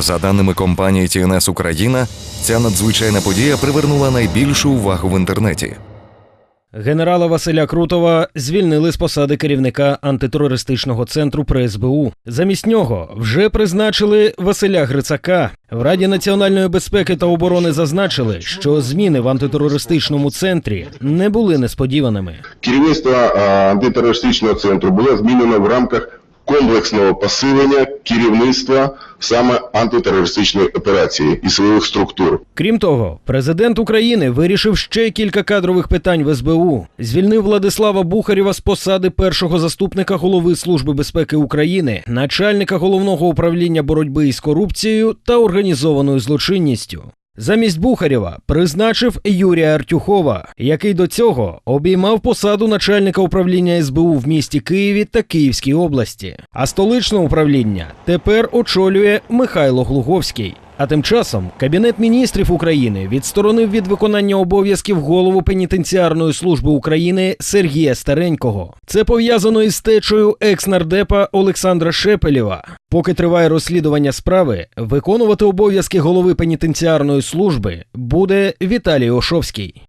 За даними компанії TNS Україна, ця надзвичайна подія привернула найбільшу увагу в інтернеті. Генерала Василя Крутова звільнили з посади керівника антитерористичного центру при СБУ. Замість нього вже призначили Василя Грицака. В Раді національної безпеки та оборони зазначили, що зміни в антитерористичному центрі не були несподіваними. Керівництво антитерористичного центру було змінено в рамках комплексного посилення керівництва саме антитерористичної операції і силових структур. Крім того, президент України вирішив ще кілька кадрових питань в СБУ. Звільнив Владислава Бухарєва з посади першого заступника голови Служби безпеки України, начальника головного управління боротьби із корупцією та організованою злочинністю. Замість Бухарєва призначив Юрія Артюхова, який до цього обіймав посаду начальника управління СБУ в місті Києві та Київській області. А столичне управління тепер очолює Михайло Глуговський. А тим часом Кабінет міністрів України відсторонив від виконання обов'язків голову пенітенціарної служби України Сергія Старенького. Це пов'язано із течою екс-нардепа Олександра Шепелєва. Поки триває розслідування справи, виконувати обов'язки голови пенітенціарної служби буде Віталій Ошовський.